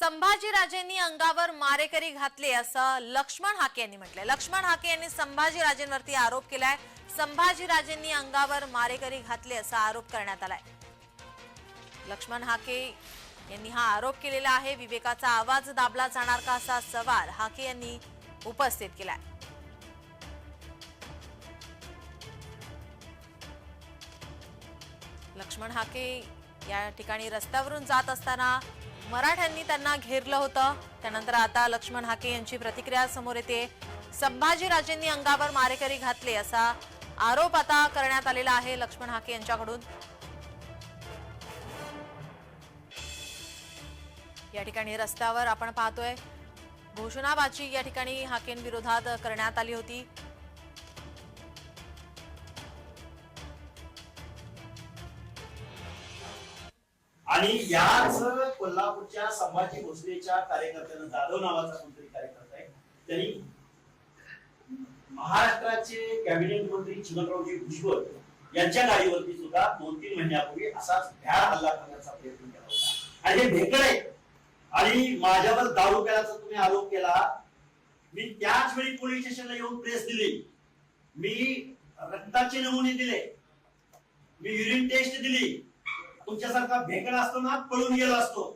संभाजीराजेंनी अंगावर मारेकरी घातले असं लक्ष्मण हाके यांनी म्हटलंय. लक्ष्मण हाके यांनी संभाजीराजेंवरती आरोप केलाय. संभाजीराजेंनी अंगावर मारेकरी घातले असा आरोप करण्यात आलाय. लक्ष्मण हाके यांनी हा आरोप केलेला आहे. विवेकाचा आवाज दाबला जाणार का असा सवाल हाके यांनी उपस्थित केलाय. लक्ष्मण हाके या ठिकाणी रस्त्यावरून जात असताना मराठ्यांनी त्यांना घेरलं होतं. त्यानंतर आता लक्ष्मण हाके यांची प्रतिक्रिया समोर येते. संभाजीराजेंनी अंगावर मारेकरी घातले असा आरोप आता करण्यात आलेला आहे लक्ष्मण हाके यांच्याकडून. या ठिकाणी रस्त्यावर आपण पाहतोय घोषणाबाजी या ठिकाणी हाकेंविरोधात करण्यात आली होती. आणि याच कोल्हापूरच्या संभाजी भोसलेच्या कार्यकर्त्यानं जाधव नावाचा कोणतरी कार्यकर्ता आहे त्यांनी महाराष्ट्राचे कॅबिनेट मंत्री चिमनरावजी भुजबळ यांच्या गाडीवरती सुद्धा दोन तीन महिन्यापूर्वी असाच भ्याड हल्ला करण्याचा प्रयत्न केला होता. आणि हे भेकड आहे आणि माझ्यावर दारू केल्याचा तुम्ही आरोप केला मी त्याच वेळी पोलीस स्टेशनला येऊन प्रेस दिली. मी रक्ताचे नमुने दिले. मी युरिन टेस्ट दिली. तुमच्यासारखा भेकडा असतो ना पळून गेलो असतो.